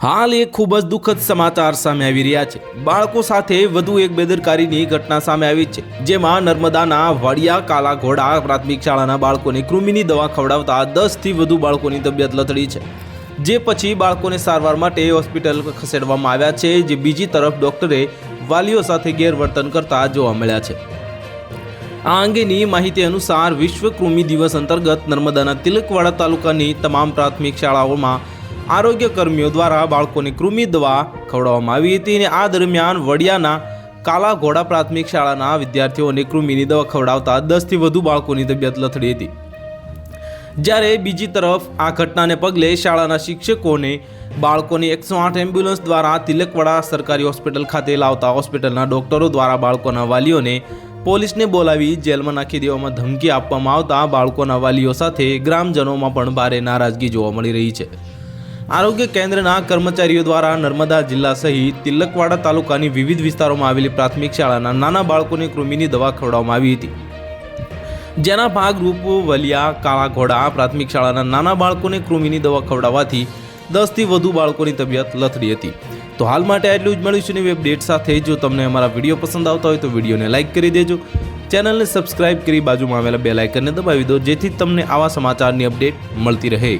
હાલ એક ખૂબ જ દુઃખદ સમાચાર સામે આવી રહ્યા છે. બાળકો સાથે વધુ એક બેદરકારીની ઘટના સામે આવી છે, જેમાં નર્મદાના વાડિયા કાલા ઘોડા પ્રાથમિક શાળાના બાળકોને કૃમિની દવા ખવડાવતા દસથી વધુ બાળકોની તબિયત લથડી છે. જે પછી બાળકોને સારવાર માટે હોસ્પિટલ ખસેડવામાં આવ્યા છે, જે બીજી તરફ ડોક્ટરે વાલીઓ સાથે ગેરવર્તન કરતા જોવા મળ્યા છે. આ અંગેની માહિતી અનુસાર વિશ્વ કૃમિ દિવસ અંતર્ગત નર્મદાના તિલકવાડા તાલુકાની તમામ પ્રાથમિક શાળાઓમાં આરોગ્ય કર્મીઓ દ્વારા બાળકોને કૃમિ દવા ખવડાવવામાં આવી હતી અને આ દરમિયાન વડિયાના કાલા ઘોડા પ્રાથમિક શાળાના વિદ્યાર્થીઓને કૃમિની દવા ખવડાવતા દસથી વધુ બાળકોની તબિયત લથડી હતી. જ્યારે બીજી તરફ આ ઘટનાને પગલે શાળાના શિક્ષકોને બાળકોની એકસો આઠ એમ્બ્યુલન્સ દ્વારા તિલકવાડા સરકારી હોસ્પિટલ ખાતે લાવતા હોસ્પિટલના ડોક્ટરો દ્વારા બાળકોના વાલીઓને પોલીસને બોલાવી જેલમાં નાખી દેવામાં ધમકી આપવામાં આવતા બાળકોના વાલીઓ સાથે ગ્રામજનોમાં પણ ભારે નારાજગી જોવા મળી રહી છે. આરોગ્ય કેન્દ્રના કર્મચારીઓ દ્વારા નર્મદા જિલ્લા સહિત તિલકવાડા તાલુકાની વિવિધ વિસ્તારોમાં આવેલી પ્રાથમિક શાળાના નાના બાળકોને કૃમિની દવા ખવડાવવામાં આવી હતી. જેના ભાગરૂપ વલિયા કાળા ઘોડા પ્રાથમિક શાળાના નાના બાળકોને કૃમિની દવા ખવડાવવાથી દસથી વધુ બાળકોની તબિયત લથડી હતી. તો હાલ માટે આટલું જ મળીશું નવી અપડેટ સાથે જો તમને અમારા વીડિયો પસંદ આવતા હોય તો વિડીયોને લાઇક કરી દેજો. ચેનલને સબસ્ક્રાઇબ કરી બાજુમાં આવેલા બે લાઇકનને દબાવી દો જેથી તમને આવા સમાચારની અપડેટ મળતી રહે.